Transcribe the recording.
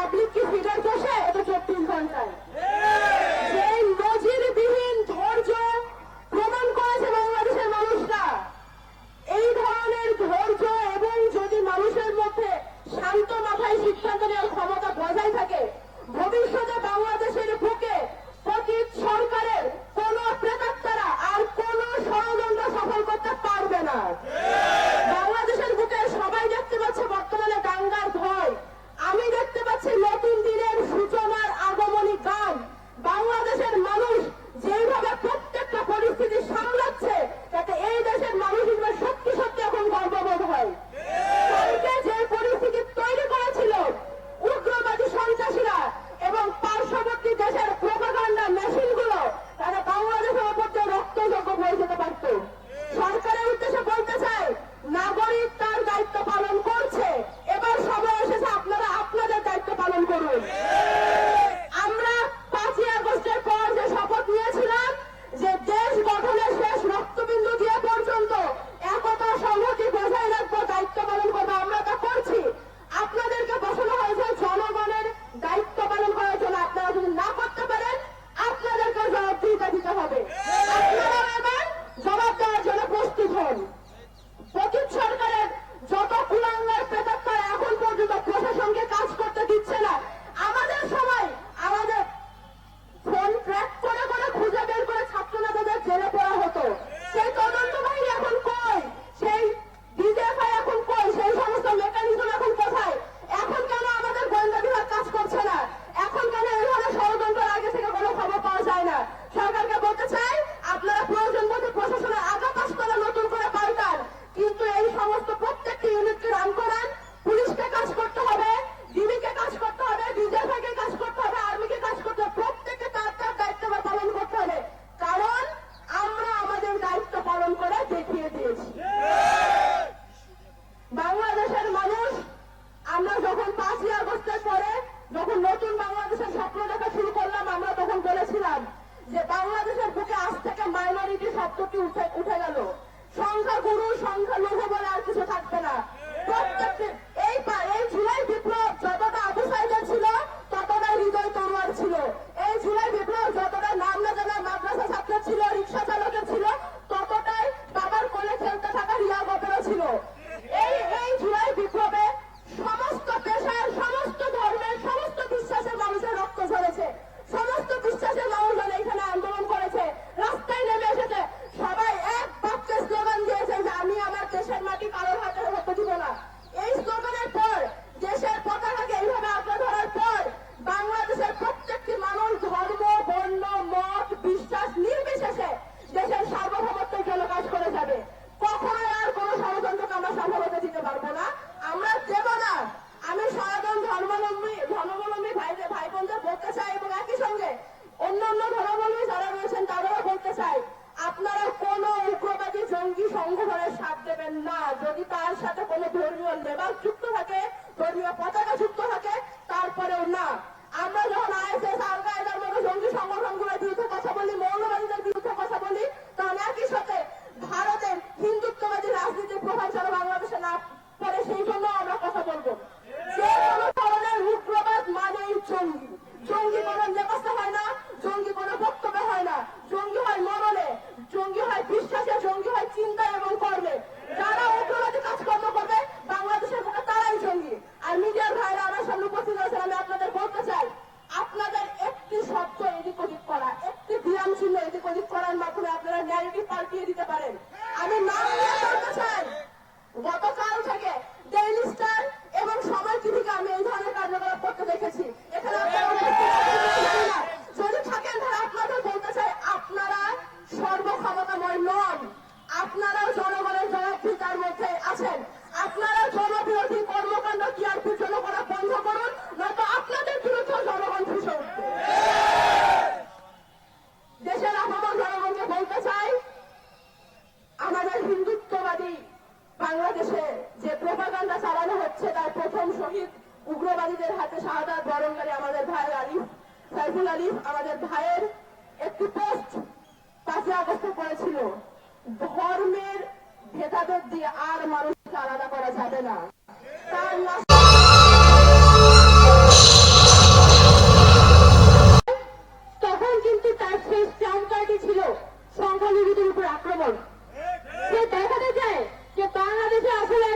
Public কি feeder বসে এটা তিন ঘন্টায়। Son, son bir যাচ্ছে তার প্রথম শহীদ উগ্রবাদীদের হাতে শাহাদ বরণকারী আমাদের ভাই আলিফ সাইফুল আলিফ আমাদের ভাইয়ের একটি পোস্ট পাঁচে আগস্টে করেছিল ধর্মের ভেদাভেদ দিয়ে আর মানুষকে আলাদা করা যাবে না। তার সংখ্যালঘুদের উপর আক্রমণ। সে দেখাতে চায় যে বাংলাদেশে আসলে